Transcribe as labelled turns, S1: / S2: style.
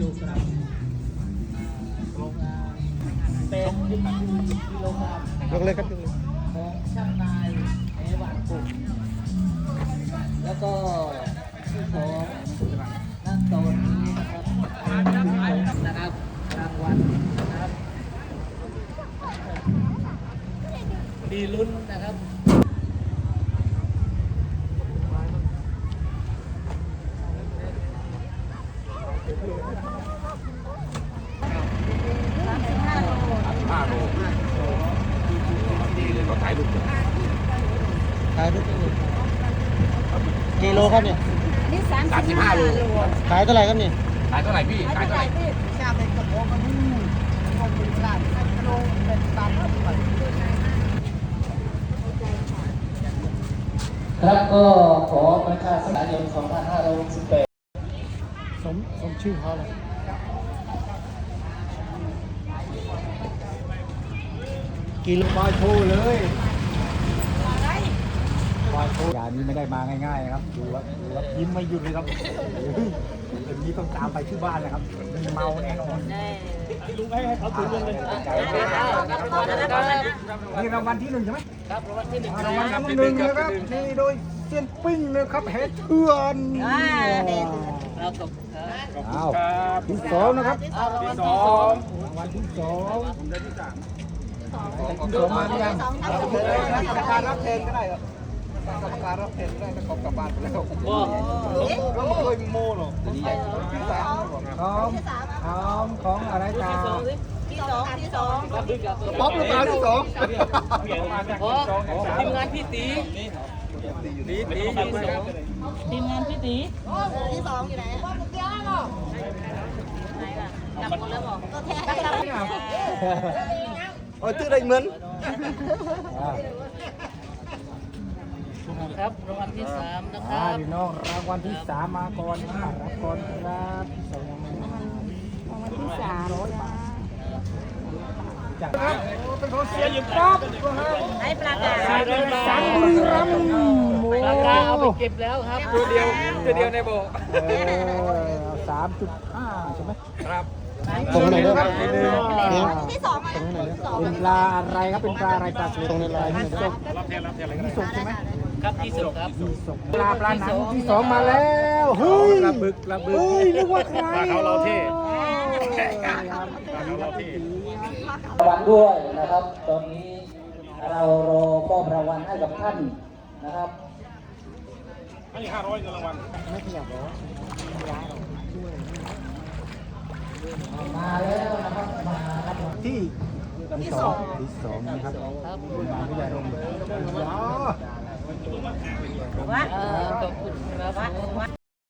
S1: ลกรัมเป็นหนึ่งกิโลกรัมยกเลยครับยก
S2: ของช่างนายแหวานกุ่มแล้วก็ชื่อของนั่นตอนนี้นะครับนะครับรางวัลนะครับมีลุ้นนะครับ
S3: ห้าโลดีเลยเราถ่ายรูปกัน
S1: ขายทุกกิโลครับเนี่ย
S4: นี่สาม
S3: สามสิบห้าโล
S1: ขายเท่าไหร่ครับเนี่ย
S3: ขายเท่าไหร่พี่ขายเท่าไหร่
S2: ครับก็ขอประชาสัมพันธ์ยนต์2568
S1: ส มสมชื่อเขาเลยกิโล
S5: มาโชว์เลยมาโชว์อย่างนี้ไม่ได้มาง่ายๆนะครับ ดูครับดูครับยิ้มไม่หยุดเลยครับ อย่างนี้ต้องตามไปที่บ้านนะครับมีเมาแน่นอนลุงให้ให้เขาถือเงินเลยนี่รางวัลที่หนึ่งใช่ไหม
S2: ครับรางวัลที่หนึ่ง
S5: รางวัลที่หนึ่งนะครับนี่โดยเซียนปิ้งนะครับเฮดเถื่อน
S2: เราตกครับ
S5: อ้าวที่สองนะครับ
S2: เอารางวัลที่สอง
S5: รางวัลที่สองที่สองมาหรือยัง
S1: กรรมการรับแทนก็ได้ครับ กรรมการรับแทนก็ได้ถ้าเขากลับบ้านไปแล้ว
S2: ก็
S1: ไม่เคยโม่หรอกที่สาม
S5: ของของของอะไรตา
S4: ที่สองที่สอง
S1: ป๊อปหรือเปล่าที่สอง
S2: ทีมงานพี่ตีตีตีที่สองทีมงานพี่ตี
S4: ที่สองอยู่ไหนไหนล่ะกลับหมดแล้วบอกก็แท้
S1: โอ้ยตื้อได้เงิน
S2: ครับรางวัลที่สามนะค
S5: อ่า
S2: รับ
S5: พี่น้องรางวัลที่สามมาก่อนนะรับก่อนครับที่สองยังไม่มา
S4: วันที่สาม
S5: จากครับเป็นของเสียอยู่ป๊อบ
S4: ให้ประกาศ
S5: สังบุรีรัมย์โอ้
S2: ราคาเอาไปเก็บแล้วครับตัวเดียวตัวเดียวในโบ
S5: เออสามจุดห้าใช่ไหม
S3: ครับ
S1: ตรงไหนเด้อ
S5: ครับ
S4: ที่สองอะที่สอง
S5: เป็นปลาอะไรครับเป็นปลาอะไรปลาเกล็ด
S1: ตรงในลาย
S5: ที่สอง
S3: รับแทนรับแทนอะไรก็
S5: ที่
S3: ได้
S5: สองใช่ไหม
S2: ครับที่สุดครับ
S5: ที่สองปลาปลาหนังที่สองมาแล้วเฮ้ย
S3: ระบึกระบึก
S5: เฮ้ยนึกว่าใคร
S3: ปลาเขาเราเท่
S5: โอ้ย
S3: ปลาเขาเราเท่
S2: รางวัลด้วยนะครับ ตอนนี้เรารอมอบรางวัลให้กับท่านนะครับ
S3: ให้ห้าร้อยเงินรางวัล
S1: ไม่ขยับหรอ
S2: มาแล้วนะครับมาครับ
S5: ที่ที่สองที่สองนะครับ
S2: ครับ
S5: มาผู้ใหญ่ลงอ๋อ
S4: ว่า
S2: เออขอบคุณครับ